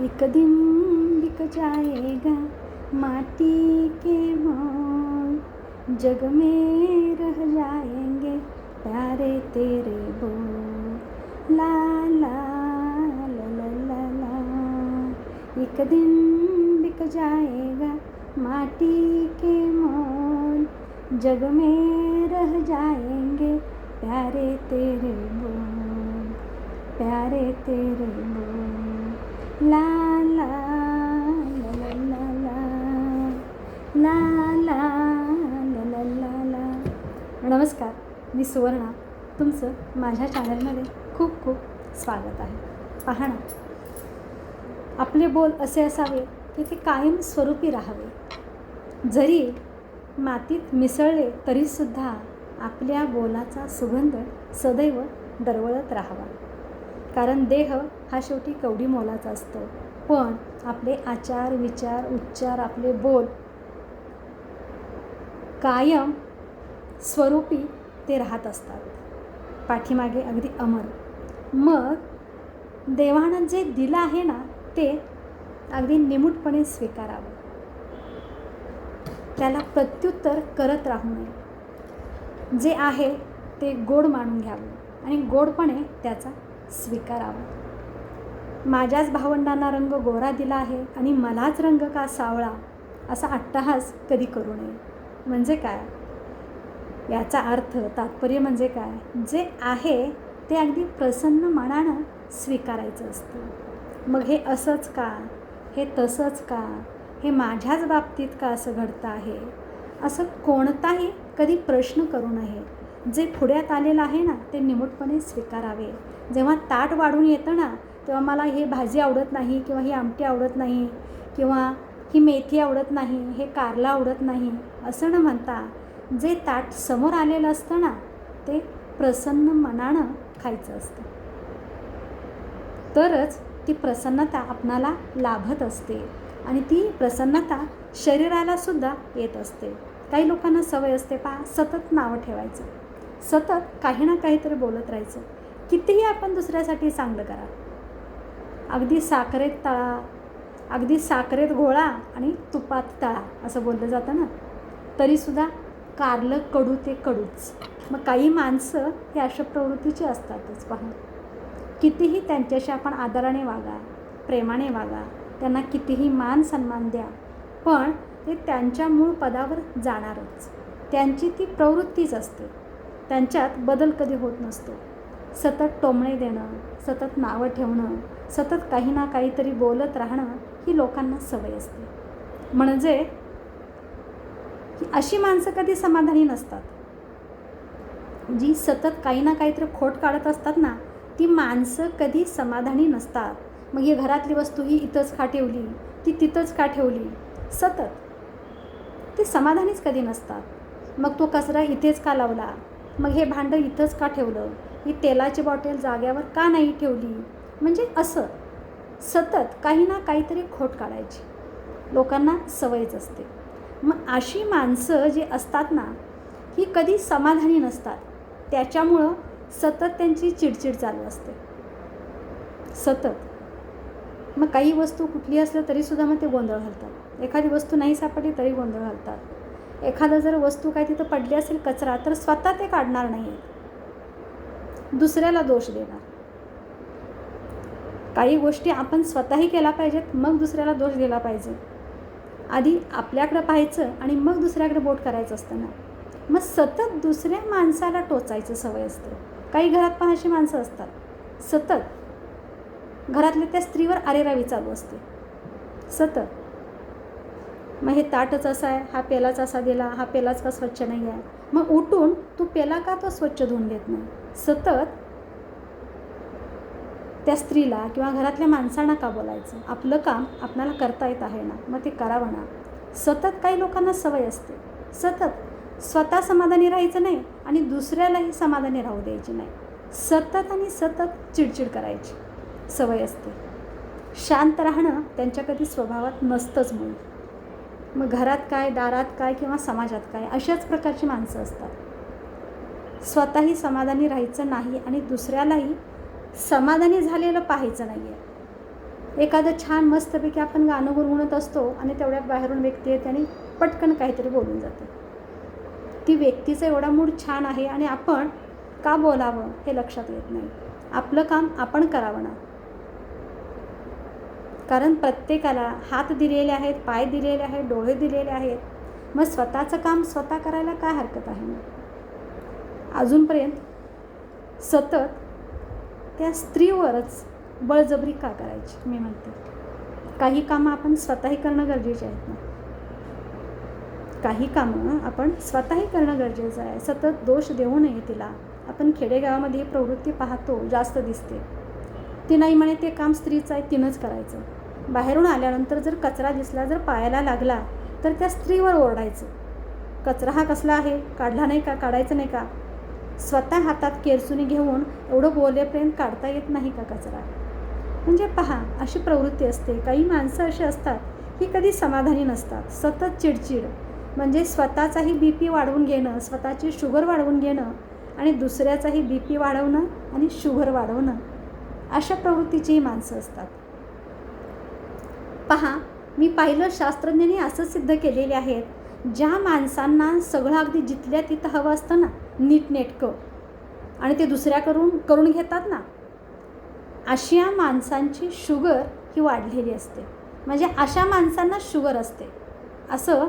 एक दिन बिक जाएगा माटी के मोल। जग में रह जाएंगे प्यारे तेरे बोल। ला ला ला ला ला ला। एक दिन बिक जाएगा माटी के मोल। जग में रह जाएंगे प्यारे तेरे बोल। प्यारे तेरे बोल। नमस्कार मी सुवर्णा. तुमचं माझ्या चॅनलमध्ये खूप खूप स्वागत आहे. पहा आपले बोल असे असावे की ते कायम स्वरूपी राहावे. जरी मातीत मिसळले तरीसुद्धा आपल्या बोलाचा सुगंध सदैव दरवळत राहावा. कारण देह हा शेवटी कवडी मोलाचा असतो. पण आपले आचार विचार उच्चार आपले बोल कायम स्वरूपी ते राहत असतात. पाठीमागे अगदी अमर. मग देवानं जे दिलं आहे ना ते अगदी निमूटपणे स्वीकारावं. त्याला प्रत्युत्तर करत राहू नये. जे आहे ते गोड मानून घ्यावं आणि गोडपणे त्याचा स्वीकारावा. माझ्याच भावंडांना रंग गोरा दिला आहे आणि मलाच रंग का सावळा असा अट्टहास कधी करू नये. म्हणजे काय? याचा अर्थ तात्पर्य म्हणजे काय? जे आहे ते अगदी प्रसन्न मनानं स्वीकारायचं असतं. मग हे असंच का? हे तसंच का? हे माझ्याच बाबतीत का असं घडतं आहे? असं कोणताही कधी प्रश्न करू नये. जे पुढ्यात आलेलं आहे ना ते निमूटपणे स्वीकारावे. जेव्हा ताट वाढून येतं ना तेव्हा मला हे भाजी आवडत नाही किंवा ही आमटी आवडत नाही किंवा ही मेथी आवडत नाही हे कारला आवडत नाही असं न म्हणता जे ताट समोर आलेलं असतं ना ते प्रसन्न मनानं खायचं असतं. तरच ती प्रसन्नता आपणाला लाभत असते आणि ती प्रसन्नता शरीरालासुद्धा येत असते. काही लोकांना सवय असते पहा सतत नावं ठेवायचं. सतत काही ना काहीतरी बोलत राहायचं. कितीही आपण दुसऱ्यासाठी चांगलं करा अगदी साखरेत तळा अगदी साखरेत घोळा आणि तुपात तळा असं बोललं जातं ना. तरीसुद्धा कारलं कडू ते कडूच. मग काही माणसं हे अशा प्रवृत्तीची असतातच पहा. कितीही त्यांच्याशी आपण आदराने वागा प्रेमाने वागा त्यांना कितीही मान सन्मान द्या पण ते त्यांच्या मूळ पदावर जाणारच. त्यांची ती प्रवृत्तीच असते. त्यांच्यात बदल कधी होत नसतो. सतत टोमणे देणं सतत नावं ठेवणं सतत काही ना काहीतरी बोलत राहणं ही लोकांना सवय असते. म्हणजे अशी माणसं कधी समाधानी नसतात. जी सतत काही ना काहीतरी खोट काढत असतात ना ती माणसं कधी समाधानी नसतात. मग ही घरातली वस्तू ही इथंच का ठेवली? ती तिथंच का ठेवली? सतत. ते समाधानीच कधी नसतात. मग तो कचरा इथेच का लावला? मग हे भांडं इथंच का ठेवलं? ही तेलाची बॉटल जाग्यावर का नाही ठेवली? म्हणजे असं. सतत काही ना काहीतरी खोट काढायची. लोकांना सवयच असते. मग अशी माणसं जी असतात ना ही कधी समाधानी नसतात. त्याच्यामुळं सतत त्यांची चिडचिड चालू असते. सतत. मग काही वस्तू कुठली असलं तरीसुद्धा मग ते गोंधळ घालतात. एखादी वस्तू नाही सापडली तरी गोंधळ घालतात. एखादं जर वस्तू काय तिथं पडली असेल कचरा तर स्वतः ते काढणार नाही दुसऱ्याला दोष देणार. काही गोष्टी आपण स्वतःही केला पाहिजेत मग दुसऱ्याला दोष दिला पाहिजे. आधी आपल्याकडं पाहायचं आणि मग दुसऱ्याकडे बोट करायचं असतं ना मग सतत दुसऱ्या माणसाला टोचायचं सवय असते. काही घरात पण अशी माणसं असतात. सतत. घरातल्या त्या स्त्रीवर आरेरावी चालू असते. सतत. मग हे ताटच असा आहे हा पेलाच असा दिला हा पेलाच का स्वच्छ नाही आहे मग उठून तू पेला का तो स्वच्छ धुवून घेत नाही? सतत. त्या स्त्रीला किंवा घरातल्या माणसांना का बोलायचं? आपलं काम आपणाला करता येत आहे ना? मग ते करावं ना सतत काही लोकांना सवय असते. सतत. स्वतः समाधानी राहायचं नाही आणि दुसऱ्यालाही समाधानी राहू द्यायची नाही. सतत आणि सतत चिडचिड करायची. सवय असते. शांत राहणं त्यांच्या कधी स्वभावात नसतंच म्हणून. मग घरात काय दारात काय किंवा समाजात काय अशाच प्रकारची माणसं असतात. स्वतःही समाधानी राहायचं नाही आणि दुसऱ्यालाही समाधानी झालेलं पाहायचं नाही आहे एखादं छान मस्तपैकी आपण गाणं गुणगुणत असतो आणि तेवढ्यात बाहेरून व्यक्ती येते आणि पटकन काहीतरी बोलून जाते. ती व्यक्तीचा एवढा मूड छान आहे आणि आपण का बोलावं हे लक्षात येत नाही. आपलं काम आपण करावं ना. कारण प्रत्येकाला हात दिलेले आहेत पाय दिलेले आहेत डोळे दिलेले आहेत. मग स्वतःचं काम स्वतः करायला काय हरकत आहे मग? अजूनपर्यंत सतत त्या स्त्रीवरच बळजबरी का करायची? मी म्हणते. काही कामं आपण स्वतःही करणं गरजेचे आहेत ना. काही कामं आपण स्वतःही करणं गरजेचं आहे. सतत दोष देऊ नये तिला. आपण खेडेगावामध्ये ही प्रवृत्ती पाहतो जास्त दिसते. ती नाही म्हणे ते काम स्त्रीचं आहे तिनंच करायचं. बाहेरून आल्यानंतर जर कचरा दिसला जर पायाला लागला तर त्या स्त्रीवर ओरडायचं. कचरा हा कसला आहे? काढला नाही का? काढायचं नाही का? स्वतः हातात केरसुनी घेऊन एवढं बोलेपर्यंत काढता येत नाही का कचरा? म्हणजे पहा अशी प्रवृत्ती असते. काही माणसं अशी असतात की कधी समाधानी नसतात. सतत चिडचिड. म्हणजे स्वतःचाही बी पी वाढवून घेणं स्वतःची शुगर वाढवून घेणं आणि दुसऱ्याचाही बी पी वाढवणं आणि शुगर वाढवणं. अशा प्रवृत्तीचीही माणसं असतात. पहा मी पाहिलं शास्त्रज्ञांनी असं सिद्ध केलेले आहेत. ज्या माणसांना सगळं अगदी जिथल्या तिथं हवं असतं ना नीटनेटकं आणि ते दुसऱ्या करून करून घेतात ना अशा माणसांची शुगर ही वाढलेली असते. म्हणजे अशा माणसांना शुगर असते. असं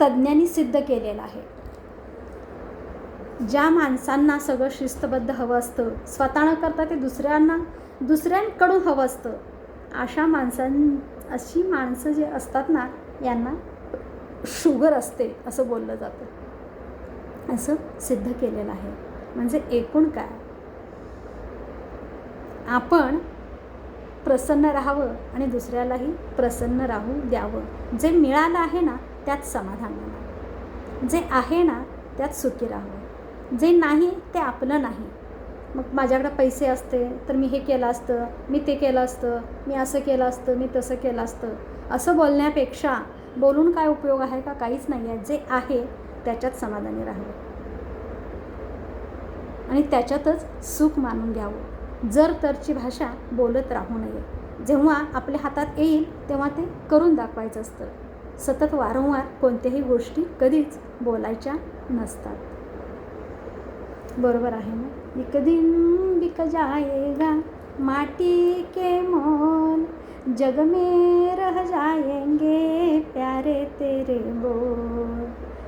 तज्ज्ञांनी सिद्ध केलेलं आहे. ज्या माणसांना सगळं शिस्तबद्ध हवं असतं स्वतः न करता ते दुसऱ्यांना दुसऱ्यांकडून हवं असतं अशा माणसां अशी माणसं जे असतात ना यांना शुगर असते असं बोललं जातं. असं सिद्ध केलेलं आहे. म्हणजे एकूण काय? आपण प्रसन्न राहावं आणि दुसऱ्यालाही प्रसन्न राहू द्यावं. जे मिळालं आहे ना त्यात समाधान मिळावं जे आहे ना त्यात सुखी राहावं. जे नाही ते आपलं नाही. मग माझ्याकडे पैसे असते तर मी हे केलं असतं मी ते केलं असतं मी असं केलं असतं मी तसं केलं असतं. असं बोलण्यापेक्षा बोलून काय उपयोग आहे का? काहीच नाही आहे. जे आहे त्याच्यात समाधानी राहावं. आणि त्याच्यातच सुख मानून घ्यावं. जर तरची भाषा बोलत राहू नये जेव्हा आपल्या हातात येईल तेव्हा ते करून दाखवायचं असतं. सतत वारंवार कोणत्याही गोष्टी कधीच बोलायच्या नसतात. बरोबर आहे ना? एक दिन बिक जाएगा माटी के मोल. जग में रह जाएंगे प्यारे तेरे बोल.